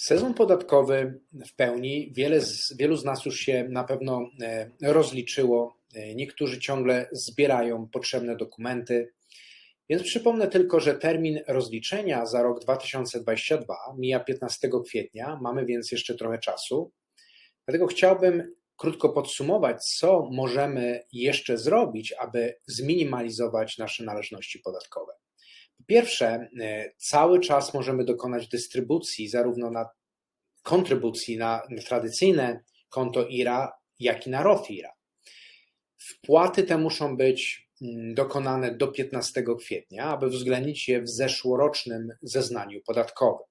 Sezon podatkowy w pełni, wiele z, wielu z nas już się na pewno e, rozliczyło. E, Niektórzy ciągle zbierają potrzebne dokumenty. Więc przypomnę tylko, że termin rozliczenia za rok 2022 mija 15 kwietnia, mamy więc jeszcze trochę czasu. Dlatego chciałbym krótko podsumować, co możemy jeszcze zrobić, aby zminimalizować nasze należności podatkowe. Po pierwsze, e, cały czas możemy dokonać dystrybucji zarówno na kontrybucji na tradycyjne konto IRA, jak i na Roth IRA. Wpłaty te muszą być mm, dokonane do 15 kwietnia, aby uwzględnić je w zeszłorocznym zeznaniu podatkowym.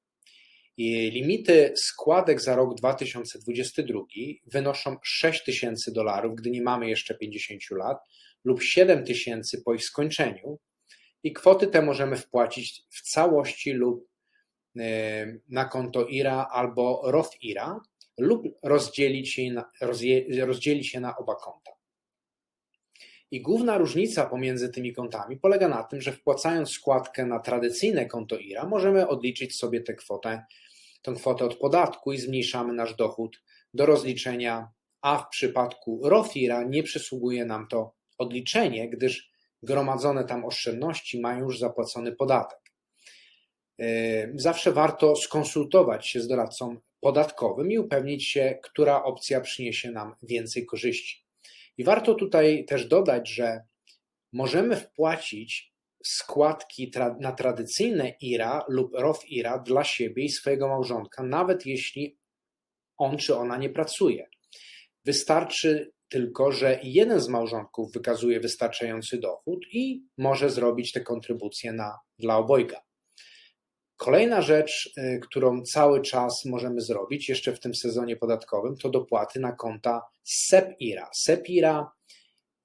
I limity składek za rok 2022 wynoszą 6 tysięcy dolarów, gdy nie mamy jeszcze 50 lat, lub 7 tysięcy po ich skończeniu, i kwoty te możemy wpłacić w całości lub e, na konto IRA albo Roth IRA lub rozdzielić się na, rozje, rozdzielić się na oba konta. I główna różnica pomiędzy tymi kontami polega na tym, że wpłacając składkę na tradycyjne konto IRA, możemy odliczyć sobie tę kwotę, tę kwotę od podatku i zmniejszamy nasz dochód do rozliczenia, a w przypadku Roth IRA nie przysługuje nam to odliczenie, gdyż gromadzone tam oszczędności mają już zapłacony podatek. Yy, zawsze warto skonsultować się z doradcą podatkowym i upewnić się, która opcja przyniesie nam więcej korzyści. I warto tutaj też dodać, że możemy wpłacić składki na tradycyjne IRA lub Roth IRA dla siebie i swojego małżonka, nawet jeśli on czy ona nie pracuje. Wystarczy tylko że jeden z małżonków wykazuje wystarczający dochód i może zrobić te kontribucje na, dla obojga. Kolejna rzecz, y, którą cały czas możemy zrobić jeszcze w tym sezonie podatkowym, to dopłaty na konta SEP-IRA. SEP-IRA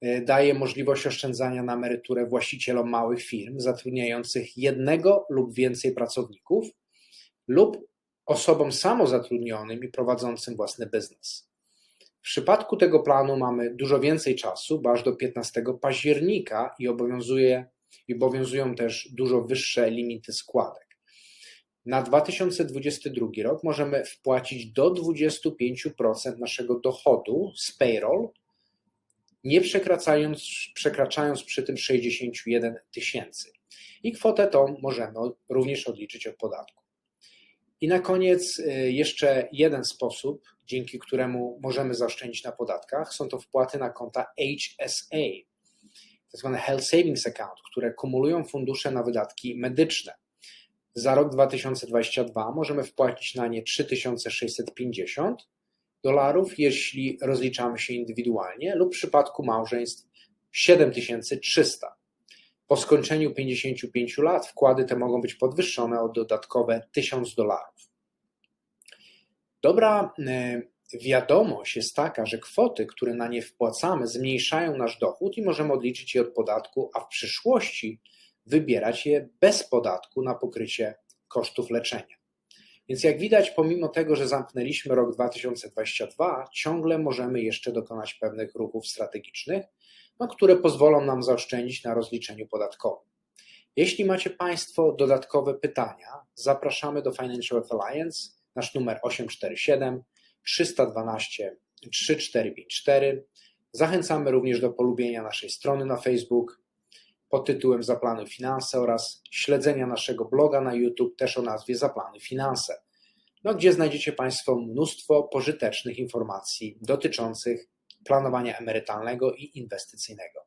y, daje możliwość oszczędzania na emeryturę właścicielom małych firm zatrudniających jednego lub więcej pracowników lub osobom samozatrudnionym i prowadzącym własny biznes. W przypadku tego planu mamy dużo więcej czasu, bo aż do 15 października i, obowiązuje, i obowiązują też dużo wyższe limity składek. Na 2022 rok możemy wpłacić do 25% naszego dochodu z payroll, nie przekraczając, przekraczając przy tym 61 tysięcy. I kwotę tą możemy również odliczyć od podatku. I na koniec y, jeszcze jeden sposób, dzięki któremu możemy zaoszczędzić na podatkach, są to wpłaty na konta HSA, tzw. Health Savings Account, które kumulują fundusze na wydatki medyczne. Za rok 2022 możemy wpłacić na nie 3650 dolarów, jeśli rozliczamy się indywidualnie, lub w przypadku małżeństw 7300. Po skończeniu 55 lat wkłady te mogą być podwyższone o dodatkowe 1000 dolarów. Dobra e, wiadomość jest taka, że kwoty, które na nie wpłacamy, zmniejszają nasz dochód i możemy odliczyć je od podatku, a w przyszłości wybierać je bez podatku na pokrycie kosztów leczenia. Więc jak widać, pomimo tego, że zamknęliśmy rok 2022, ciągle możemy jeszcze dokonać pewnych ruchów strategicznych, no, które pozwolą nam zaoszczędzić na rozliczeniu podatkowym. Jeśli macie Państwo dodatkowe pytania, zapraszamy do Financial Alliance, nasz numer 847 312 3454. Zachęcamy również do polubienia naszej strony na Facebook pod tytułem Zaplany Finanse oraz śledzenia naszego bloga na YouTube też o nazwie Zaplany Finanse, no, gdzie znajdziecie Państwo mnóstwo pożytecznych informacji dotyczących planowania emerytalnego i inwestycyjnego.